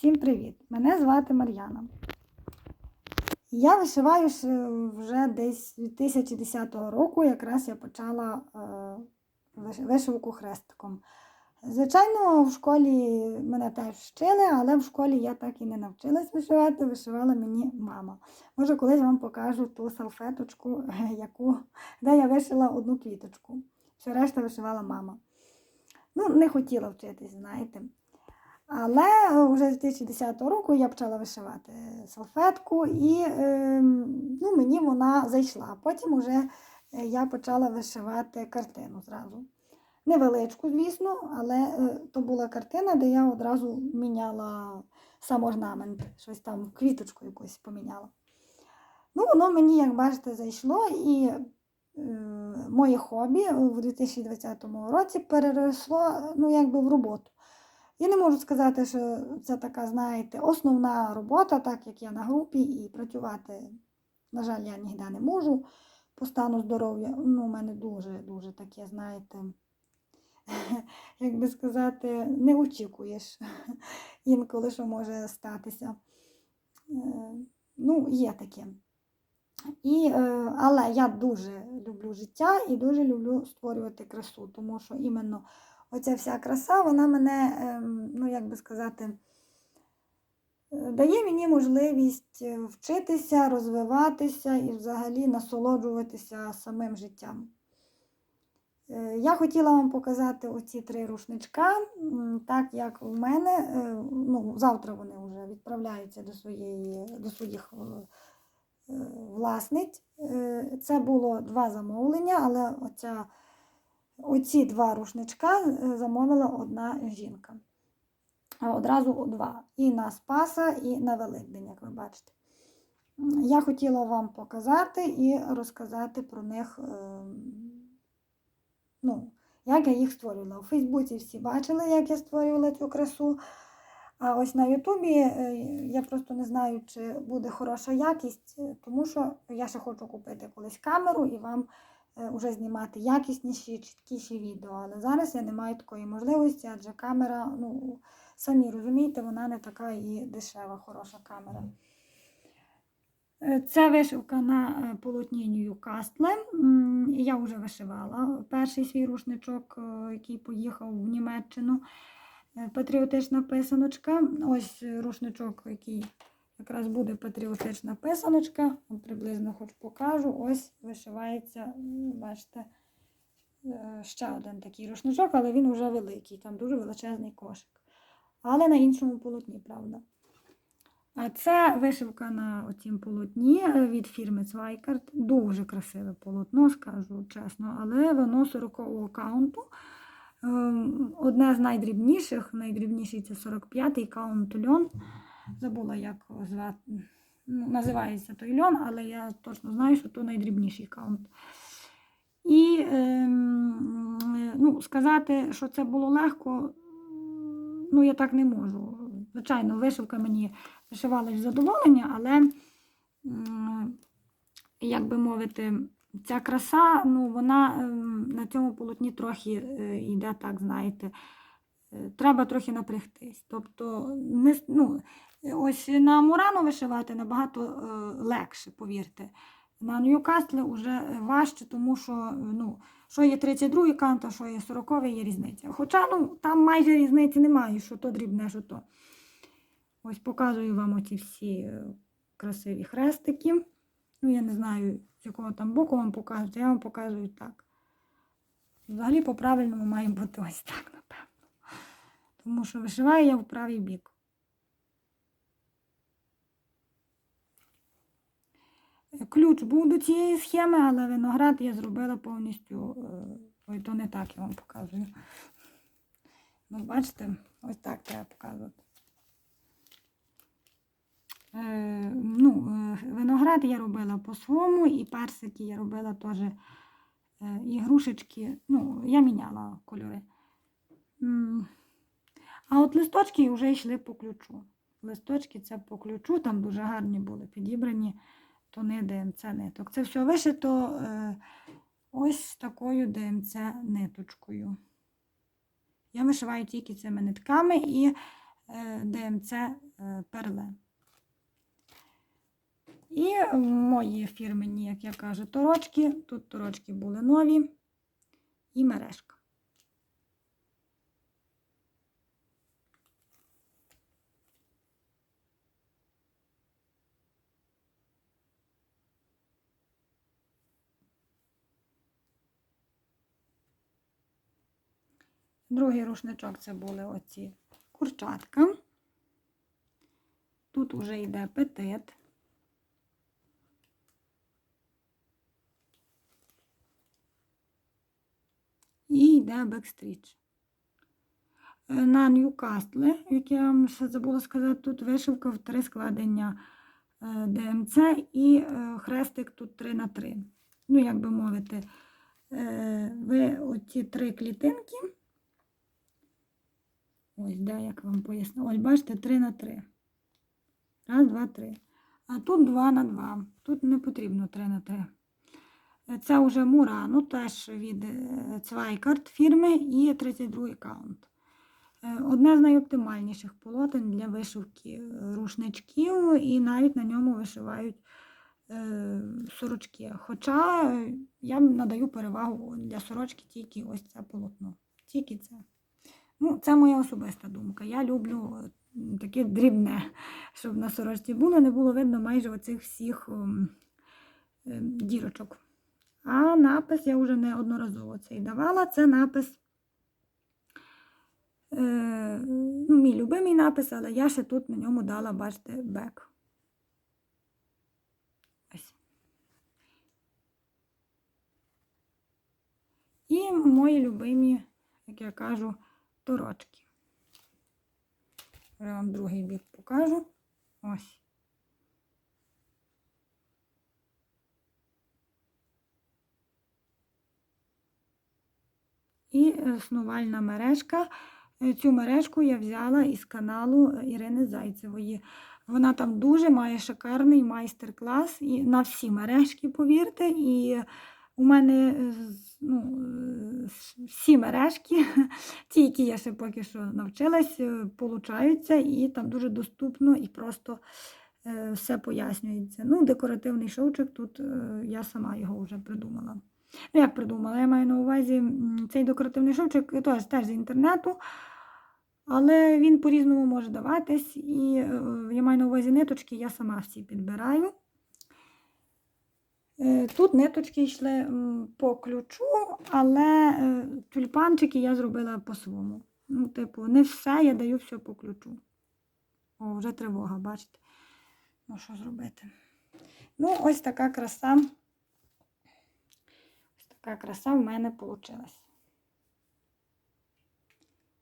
Всім привіт! Мене звати Мар'яна. Я вишиваю вже десь з 2010 року, якраз я почала е, вишивку хрестиком. Звичайно, в школі мене теж вчили, але в школі я так і не навчилась вишивати, вишивала мені мама. Може, колись вам покажу ту салфеточку, яку, де я вишила одну квіточку. Все решта вишивала мама. Ну, не хотіла вчитись, знаєте. Але вже з 2010 року я почала вишивати салфетку, і е, ну, мені вона зайшла. Потім вже е, я почала вишивати картину зразу. Невеличку, звісно, але е, то була картина, де я одразу міняла сам орнамент, щось там, квіточку якусь поміняла. Ну, воно мені, як бачите, зайшло, і е, моє хобі у 2020 році переросло ну, якби в роботу. Я не можу сказати, що це така, знаєте, основна робота, так як я на групі, і працювати, на жаль, я ніде не можу по стану здоров'я. Ну, у мене дуже-дуже таке, знаєте, як би сказати, не очікуєш інколи, що може статися. Е, Ну, є таке. І, е, але я дуже люблю життя і дуже люблю створювати красу, тому що іменно оця вся краса, вона мене, ем, ну як би сказати, дає мені можливість е, вчитися, розвиватися і взагалі насолоджуватися самим життям. Е, Я хотіла вам показати оці три рушничка, так як у мене, е, ну, завтра вони вже відправляються до, своєї, до своїх власниць. Це було два замовлення, але оця Оці два рушничка е, замовила одна жінка. Одразу два. І на Спаса, і на Великдень, як ви бачите. Я хотіла вам показати і розказати про них, е, ну, як я їх створювала. У Фейсбуці всі бачили, як я створювала цю красу. А ось на Ютубі е, я просто не знаю, чи буде хороша якість, тому що я ще хочу купити колись камеру і вам вже знімати якісніші, чіткіші відео. Але зараз я не маю такої можливості, адже камера, ну, самі розумієте, вона не така і дешева, хороша камера. Е, Це вишивка на е, полотні Ньюкастле. Я вже вишивала перший свій рушничок, е, який поїхав в Німеччину. Е, Патріотична писаночка. Ось е, рушничок, який якраз буде патріотична писаночка. От Приблизно хоч покажу. Ось вишивається, бачите, е, ще один такий рушничок, але він вже великий, там дуже величезний кошик. Але на іншому полотні, правда. А це вишивка на оцім полотні е, від фірми Цвайкарт. Дуже красиве полотно, скажу чесно, але воно 40-го каунту. Ем, Одне з найдрібніших, найдрібніший це 45-й каунт льон. Забула, як звати, ну, називається той льон, але я точно знаю, що то найдрібніший каунт. І ем, ну, сказати, що це було легко, ну, я так не можу. Звичайно, вишивка мені вишивалась задоволення, але, як би мовити, ця краса, ну, вона ем, на цьому полотні трохи е, йде, так, знаєте, е, треба трохи напрягтись. Тобто, не, ну, ось на Мурану вишивати набагато е, легше, повірте. На Ньюкаслі вже важче, тому що ну, що є 32 кант, а що є 40-й, є різниця. Хоча ну, там майже різниці немає, що то дрібне, що то. Ось показую вам оці всі е, красиві хрестики. Ну, я не знаю, з якого там боку вам покажуть, я вам показую так. Взагалі, по-правильному має бути ось так, напевно. Тому що вишиваю я в правий бік. Ключ був до цієї схеми, але виноград я зробила повністю. е, Ой, то не так я вам показую. Ну, бачите, ось так треба показувати. Е, ну, е, виноград я робила по-своєму, і персики я робила теж е, і грушечки. Ну, я міняла кольори. А от листочки вже йшли по ключу. Листочки це по ключу, там дуже гарні були підібрані тони ДМЦ ниток. Це все вишито е, ось такою ДМЦ ниточкою. Я вишиваю тільки цими нитками і е, ДМЦ е, перле. І мої фірмені, як я кажу, торочки. Тут торочки були нові і мережка. Другий рушничок це були оці курчатка. Тут уже йде петит. І йде бекстріч. Е, На Ньюкасле, як я вам ще забула сказати, тут вишивка в три складення е, ДМЦ і е, хрестик тут 3 на 3. Ну, як би мовити, ви оці три клітинки. Ось, де, як вам поясню. Ось, бачите, 3 на 3. Раз, два, три. А тут 2 на 2. Тут не потрібно 3 на 3. Це вже Мурано, теж від е, Цвайкарт фірми і 32 каунт. Е, Одне з найоптимальніших полотен для вишивки е, рушничків, і навіть на ньому вишивають сорочки. Хоча я надаю перевагу для сорочки тільки ось це полотно. Тільки це. Ну, це моя особиста думка. Я люблю е, таке дрібне, щоб на сорочці було, не було видно майже оцих всіх ем, ем, дірочок. А напис я вже неодноразово цей давала. Це напис, е, ну, мій любимий напис, але я ще тут на ньому дала, бачите, бек. Ось. І мої любимі, як я кажу, торочки. Я вам другий бік покажу. Ось. І снувальна мережка. Цю мережку я взяла із каналу Ірини Зайцевої. Вона там дуже має шикарний майстер-клас на всі мережки, повірте. І у мене е, ну, е, всі мережки, ті, які я ще поки що навчилась, е, получаються, і там дуже доступно і просто е, все пояснюється. Ну, декоративний шовчик тут е, я сама його вже придумала. Ну, як придумала, я маю на увазі цей декоративний шовчик теж, теж з інтернету, але він по-різному може даватись. І е, я маю на увазі ниточки, я сама всі підбираю. Е, Тут ниточки йшли по ключу, але е, тюльпанчики я зробила по-своєму. Ну, типу, не все, я даю все по ключу. О, вже тривога, бачите. Ну, що зробити? Ну, ось така краса. Ось така краса в мене вийшла.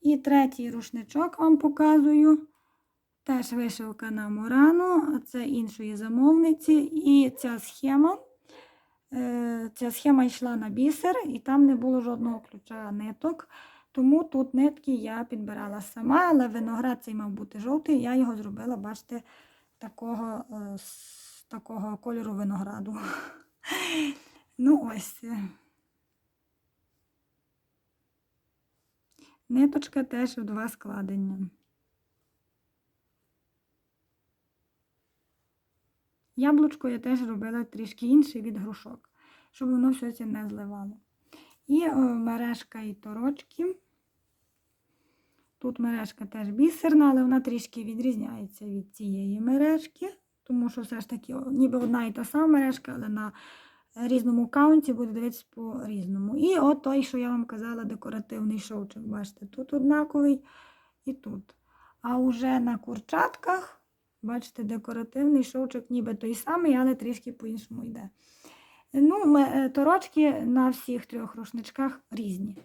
І третій рушничок вам показую. Теж вишивка на Мурану, це іншої замовниці. І ця схема. Е, Ця схема йшла на бісер, і там не було жодного ключа ниток. Тому тут нитки я підбирала сама, але виноград цей мав бути жовтий. Я його зробила, бачите, такого, е, такого кольору винограду. Ну, ось. Ниточка теж в два складення. Яблучко я теж робила трішки інше від грушок, щоб воно все це не зливало. І е, мережка і торочки. Тут мережка теж бісерна, але вона трішки відрізняється від цієї мережки, тому що все ж таки ніби одна і та сама мережка, але на різному каунті буде дивитися по-різному. І от той, що я вам казала, декоративний шовчик. Бачите, тут однаковий і тут. А вже на курчатках, бачите, декоративний шовчик ніби той самий, але трішки по-іншому йде. Ну, е, торочки на всіх трьох рушничках різні.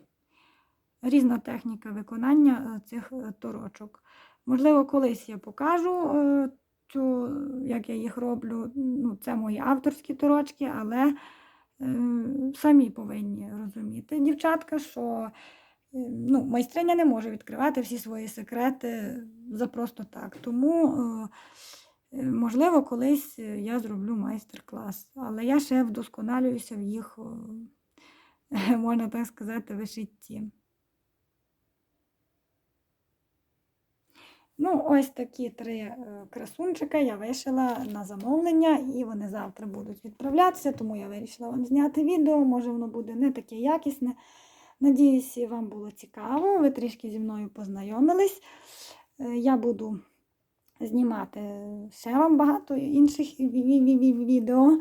Різна техніка виконання е, цих е, торочок. Можливо, колись я покажу цю, як я їх роблю. Ну, це мої авторські торочки, але самі повинні розуміти, дівчатка, що ну, майстриня не може відкривати всі свої секрети за просто так. Тому, можливо, колись е, я зроблю майстер-клас, але я ще вдосконалююся в їх, е, можна так сказати, вишитті. Ну, ось такі три е, красунчика я вишила на замовлення, і вони завтра будуть відправлятися, тому я вирішила вам зняти відео. Може, воно буде не таке якісне. Надіюсь, вам було цікаво. Ви трішки зі мною познайомились. Е, Я буду знімати ще вам багато інших ві- ві- ві- ві- відео.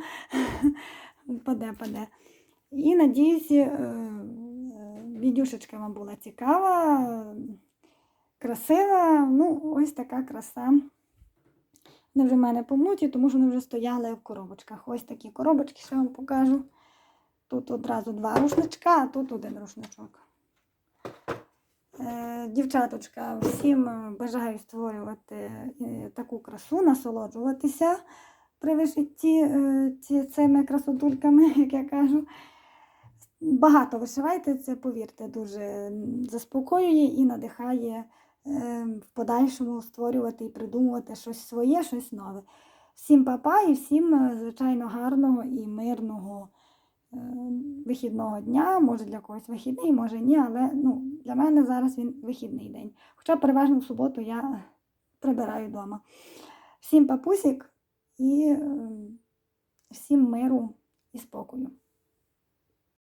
Паде, паде. І надіюсь, е, відюшечка вам була цікава, красива. Ну, ось така краса. Вони вже в мене помнуті, тому що вони вже стояли в коробочках. Ось такі коробочки, ще вам покажу. Тут одразу два рушничка, а тут один рушничок. Дівчаточка, всім е, бажаю створювати е, таку красу, насолоджуватися при вишитті е, цими красотульками, як я кажу. Багато вишивайте, це, повірте, дуже заспокоює і надихає в подальшому створювати і придумувати щось своє, щось нове. Всім папа і всім, звичайно, гарного і мирного вихідного дня. Може для когось вихідний, може ні, але ну, для мене зараз він вихідний день. Хоча переважно в суботу я прибираю вдома. Всім папусік і е, всім миру і спокою.